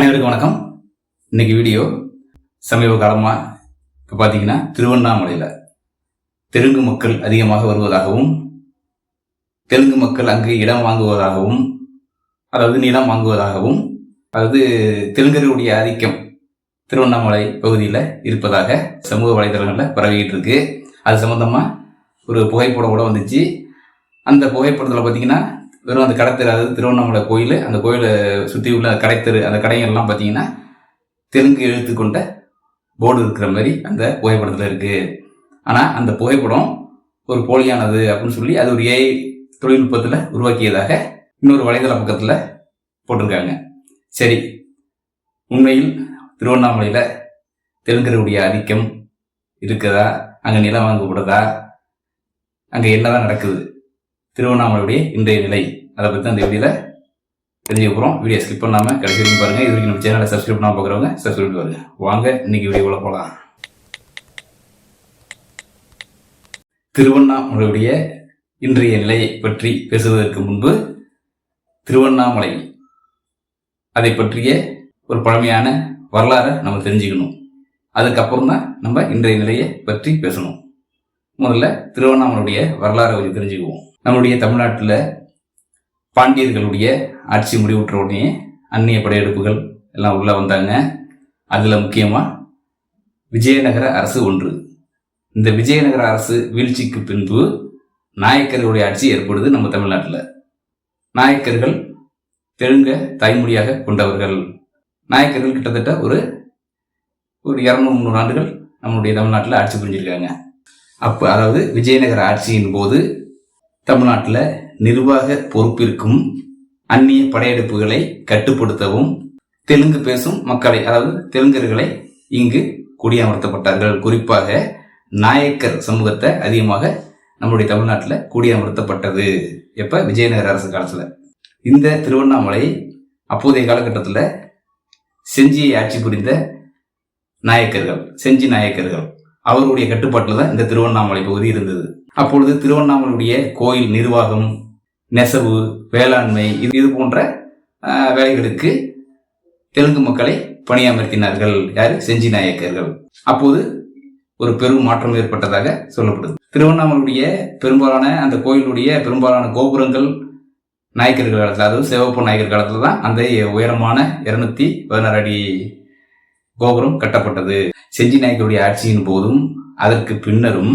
அனைவருக்கும் வணக்கம். இன்னைக்கு வீடியோ சமீப காலமாக இப்போ பார்த்தீங்கன்னா திருவண்ணாமலையில் தெலுங்கு மக்கள் அதிகமாக வருவதாகவும் தெலுங்கு மக்கள் அங்கு இடம் வாங்குவதாகவும் அதாவது நிலம் வாங்குவதாகவும் அதாவது தெலுங்கருடைய ஆதிக்கம் திருவண்ணாமலை பகுதியில் இருப்பதாக சமூக வலைதளங்களில் பரவிக்கிட்டு இருக்கு. அது சம்மந்தமாக ஒரு புகைப்படம் கூட வந்துச்சு. அந்த புகைப்படத்தில் பார்த்தீங்கன்னா வெறும் அந்த கடைத்தெரு அதாவது திருவண்ணாமலை கோயில் அந்த கோயிலை சுற்றி உள்ள கடைத்தெரு அந்த கடைகள்லாம் பார்த்தீங்கன்னா தெலுங்கு எழுத்து கொண்ட போர்டு இருக்கிற மாதிரி அந்த புகைப்படத்தில் இருக்குது ஆனால் அந்த புகைப்படம் ஒரு போலியானது அப்படின்னு சொல்லி அது ஒரு ஏஐ தொழில்நுட்பத்தில் உருவாக்கியதாக இன்னொரு வலைதள பக்கத்தில் போட்டிருக்காங்க. சரி உண்மையில் திருவண்ணாமலையில் தெலுங்கருடைய ஆதிக்கம் இருக்குதா? அங்கே நிலம் வாங்கப்படுதா அங்கே என்னதான் நடக்குது? திருவண்ணாமலையுடைய இன்றைய நிலை. அதை பற்றி அந்த வீடியோவில் தெரிஞ்சுக்க போகிறோம் வீடியோ ஸ்கிப் பண்ணாமல் கடைசி வரைக்கும் பாருங்கள் இது வரைக்கும் நம்ம சேனலை சப்ஸ்கிரைப் பண்ணாமல் பார்க்குறவங்க சப்ஸ்கிரைப் பாருங்க வாங்க. இன்னைக்கு வீடியோவில் போகலாம் திருவண்ணாமலையுடைய இன்றைய நிலையை பற்றி பேசுவதற்கு முன்பு திருவண்ணாமலை அதை பற்றிய ஒரு பழமையான வரலாறை நம்ம தெரிஞ்சுக்கணும். அதுக்கப்புறம் தான் நம்ம இன்றைய நிலையை பற்றி பேசணும். முதல்ல திருவண்ணாமலையுடைய வரலாறை கொஞ்சம் தெரிஞ்சுக்குவோம். நம்மளுடைய தமிழ்நாட்டில் பாண்டியர்களுடைய ஆட்சி முடிவுற்ற உடனே அந்நிய படையெடுப்புகள் எல்லாம் உள்ளே வந்தாங்க. அதில் முக்கியமாக விஜயநகர அரசு ஒன்று. இந்த விஜயநகர அரசு வீழ்ச்சிக்கு பின்பு நாயக்கர்களுடைய ஆட்சி ஏற்படுது நம்ம தமிழ்நாட்டில். நாயக்கர்கள் தெலுங்க தாய்மொழியாக கொண்டவர்கள். நாயக்கர்கள் கிட்டத்தட்ட ஒரு ஒரு இரநூறு முந்நூறு ஆண்டுகள் நம்மளுடைய தமிழ்நாட்டில் ஆட்சி புரிஞ்சிருக்காங்க. அப்போ அதாவது விஜயநகர ஆட்சியின் போது தமிழ்நாட்டில் நிர்வாக பொறுப்பிற்கும் அந்நிய படையெடுப்புகளை கட்டுப்படுத்தவும் தெலுங்கு பேசும் மக்களை அதாவது தெலுங்கர்களை இங்கு குடியமர்த்தப்பட்டார்கள். குறிப்பாக நாயக்கர் சமூகத்தை அதிகமாக நம்முடைய தமிழ்நாட்டில் குடியமர்த்தப்பட்டது. எப்போ? விஜயநகர அரசு காலத்தில். இந்த திருவண்ணாமலை அப்போதைய காலகட்டத்தில் செஞ்சியை ஆட்சி புரிந்த நாயக்கர்கள் செஞ்சி நாயக்கர்கள். அவருடைய கட்டுப்பாட்டில் தான் இந்த திருவண்ணாமலை பகுதி இருந்தது. அப்பொழுது திருவண்ணாமலையுடைய கோயில் நிர்வாகம் நெசவு வேளாண்மை இது இது போன்ற வேலைகளுக்கு தெலுங்கு மக்களை பணியமர்த்தினார்கள். யார்? செஞ்சி நாயக்கர்கள். அப்போது ஒரு பெரும் மாற்றம் ஏற்பட்டதாக சொல்லப்படுது. திருவண்ணாமலையுடைய பெரும்பாலான அந்த கோயிலுடைய பெரும்பாலான கோபுரங்கள் நாயக்கர்கள் காலத்தில் அதாவது சிவப்பு நாயக்கர் காலத்தில் தான் அந்த உயரமான இருநூத்தி பதினாறு அடி கோபுரம் கட்டப்பட்டது. செஞ்சி நாயக்கருடைய ஆட்சியின் போதும் அதற்கு பின்னரும்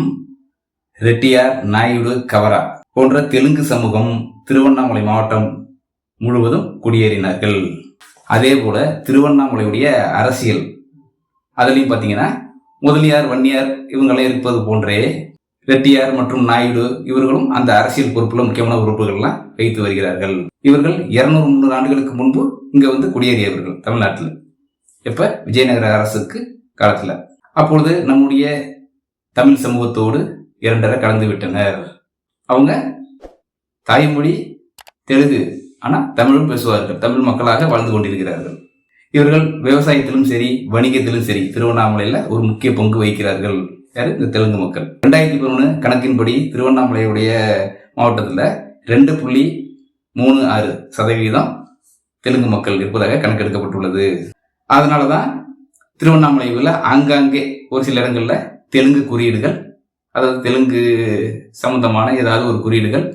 ரெட்டியார் நாயுடு கவரா போன்ற தெலுங்கு சமூகம் திருவண்ணாமலை மாவட்டம் முழுவதும் குடியேறினார்கள். அதே போல திருவண்ணாமலையுடைய அரசியல். அதுலேயும் பார்த்தீங்கன்னா முதலியார் வன்னியார் இவங்கெல்லாம் இருப்பது போன்றே ரெட்டியார் மற்றும் நாயுடு இவர்களும் அந்த அரசியல் பொறுப்புல முக்கியமான உறுப்புகள்லாம் வைத்து வருகிறார்கள். இவர்கள் இருநூறு முந்நூறு ஆண்டுகளுக்கு முன்பு இங்க வந்து குடியேறியவர்கள் தமிழ்நாட்டில். எப்ப? விஜயநகர அரசுக்கு காலத்துல. அப்பொழுது நம்முடைய தமிழ் சமூகத்தோடு இரண்டரை கலந்து விட்டனர். அவங்க தாய்மொழி தெலுங்கு ஆனால் தமிழும் பேசுவார்கள். தமிழ் மக்களாக வாழ்ந்து கொண்டிருக்கிறார்கள். இவர்கள் விவசாயத்திலும் சரி வணிகத்திலும் சரி திருவண்ணாமலையில் ஒரு முக்கிய பங்கு வகிக்கிறார்கள். யார்? இந்த தெலுங்கு மக்கள். ரெண்டாயிரத்தி பதினொன்று கணக்கின்படி திருவண்ணாமலையுடைய மாவட்டத்தில் ரெண்டு புள்ளி மூணு ஆறு சதவீதம் தெலுங்கு மக்கள் இருப்பதாக கணக்கெடுக்கப்பட்டுள்ளது. அதனால தான் திருவண்ணாமலையில் ஆங்காங்கே ஒரு சில இடங்களில் தெலுங்கு குறியீடுகள் அதாவது தெலுங்கு சம்பந்தமான ஏதாவது ஒரு குறியீடுகள்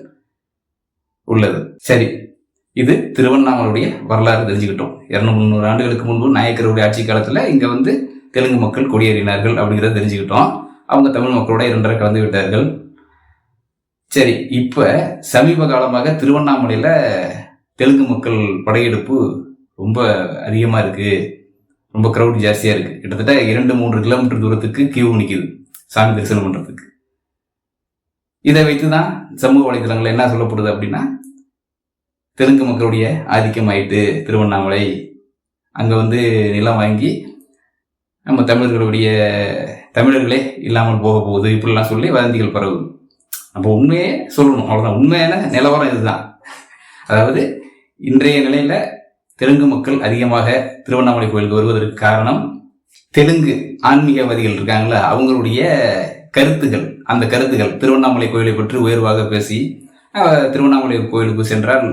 உள்ளது. சரி இது திருவண்ணாமலையுடைய வரலாறு தெரிஞ்சுக்கிட்டோம். இரநூறு முந்நூறு ஆண்டுகளுக்கு முன்பு நாயக்கருடைய ஆட்சி காலத்தில் இங்கே வந்து தெலுங்கு மக்கள் குடியேறினார்கள் அப்படிங்கிறத தெரிஞ்சுக்கிட்டோம். அவங்க தமிழ் மக்களோட இரண்டரை கலந்து விட்டார்கள். சரி இப்போ சமீப காலமாக திருவண்ணாமலையில் தெலுங்கு மக்கள் படையெடுப்பு ரொம்ப அதிகமாக இருக்குது ரொம்ப க்ரௌட் ஜாஸ்தியாக இருக்குது கிட்டத்தட்ட இரண்டு மூன்று கிலோமீட்டர் தூரத்துக்கு கியூ நிற்கிது சாமி தரிசனம் பண்ணுறதுக்கு இதை வைத்து தான் சமூக வலைதளங்கள் என்ன சொல்லப்படுது அப்படின்னா தெலுங்கு மக்களுடைய ஆதிக்கம் ஆயிட்டு திருவண்ணாமலை அங்கே வந்து நிலம் வாங்கி நம்ம தமிழர்களுடைய தமிழர்களே இல்லாமல் போக போகுது இப்படிலாம் சொல்லி வதந்திகள் பரவுது. நம்ம உண்மையே சொல்லணும் அவ்வளோதான் உண்மையான நிலவரம் இதுதான். அதாவது இன்றைய நிலையில் தெலுங்கு மக்கள் அதிகமாக திருவண்ணாமலை கோயிலுக்கு வருவதற்கு காரணம் தெலுங்கு ஆன்மீகவாதிகள் இருக்காங்களா அவங்களுடைய கருத்துகள். அந்த கருத்துகள். திருவண்ணாமலை கோயிலை பற்றி உயர்வாக பேசி திருவண்ணாமலை கோயிலுக்கு சென்றால்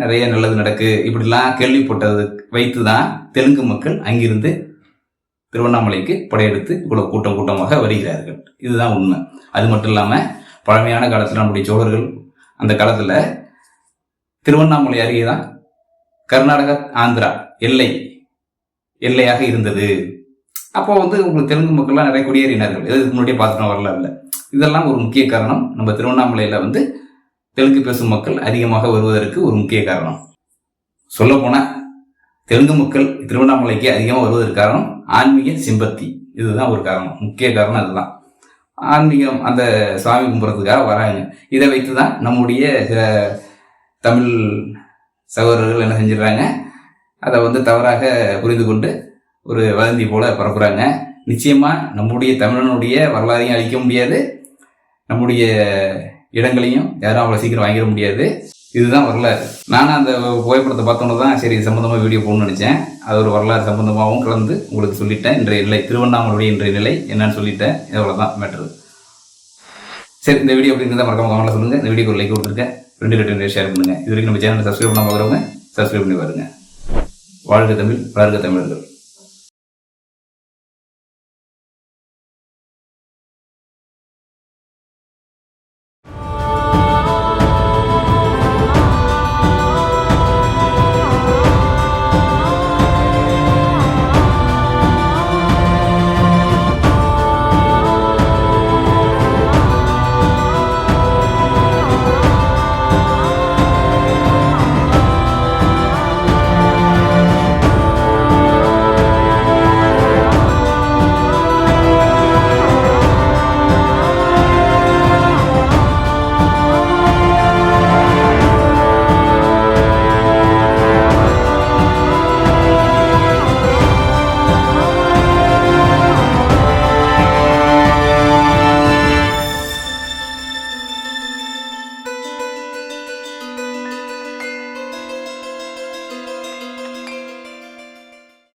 நிறைய நல்லது நடக்கு. இப்படிலாம் கேள்விப்பட்டது வைத்து தான் தெலுங்கு மக்கள் அங்கிருந்து திருவண்ணாமலைக்கு படையெடுத்து இவ்வளோ கூட்டம் கூட்டமாக வருகிறார்கள். இதுதான் உண்மை. அது மட்டும் இல்லாமல் பழமையான காலத்தில் நம்முடைய சோழர்கள் அந்த காலத்தில் திருவண்ணாமலை அருகே தான் கர்நாடகா ஆந்திரா எல்லை எல்லையாக இருந்தது. அப்போ வந்து உங்களுக்கு தெலுங்கு மக்கள்லாம் நிறைய குடியேறினார்கள். இதுக்கு முன்னாடியே பார்த்துட்டோம் வரலாறுல. இதெல்லாம் ஒரு முக்கிய காரணம். நம்ம திருவண்ணாமலையில் வந்து தெலுங்கு பேசும் மக்கள் அதிகமாக வருவதற்கு ஒரு முக்கிய காரணம். சொல்லப்போனால் தெலுங்கு மக்கள் திருவண்ணாமலைக்கு அதிகமாக வருவதற்கு காரணம் ஆன்மீக சிம்பத்தி. இதுதான் ஒரு காரணம். முக்கிய காரணம் அதுதான். ஆன்மீகம் அந்த சாமி கும்பிட்றதுக்காக வராங்க. இதை வைத்து தான் நம்முடைய தமிழ் சகோதரர்கள் என்ன செஞ்சிடறாங்க. அதை வந்து தவறாக புரிந்து கொண்டு ஒரு வதந்தி போல பரப்புகிறாங்க நிச்சயமாக நம்முடைய தமிழனுடைய வரலாறையும் அழிக்க முடியாது. நம்முடைய இடங்களையும் யாரும் அவ்வளோ சீக்கிரம் வாங்கிட முடியாது. இதுதான் வரலாறு. நானும் அந்த புகைப்படத்தை பார்த்தோன்னு தான் சரி சம்மந்தமாக வீடியோ போகணும்னு நினச்சேன். அது ஒரு வரலாறு சம்மந்தமாகவும் கலந்து உங்களுக்கு சொல்லிட்டேன். இன்றைய நிலை திருவண்ணாமலையுடைய இன்றைய நிலை என்னன்னு சொல்லிட்டேன். இவ்வளோ தான் மேட்ரு சரி இந்த வீடியோ எப்படி இருந்தால் மறக்காம கமெண்ட்ல சொல்லுங்கள் இந்த வீடியோக்கு ஒரு லைக் கொடுத்துருக்கேன். ரெண்டு ரெண்டு ஷேர் பண்ணுங்கள் இது வரைக்கும் நம்ம சேனலை சப்ஸ்கிரைப் பண்ண பார்க்குறவங்க சப்ஸ்கிரைப் பண்ணி பாருங்கள் வாழ்க தமிழ் வளர்க தமிழர்கள்.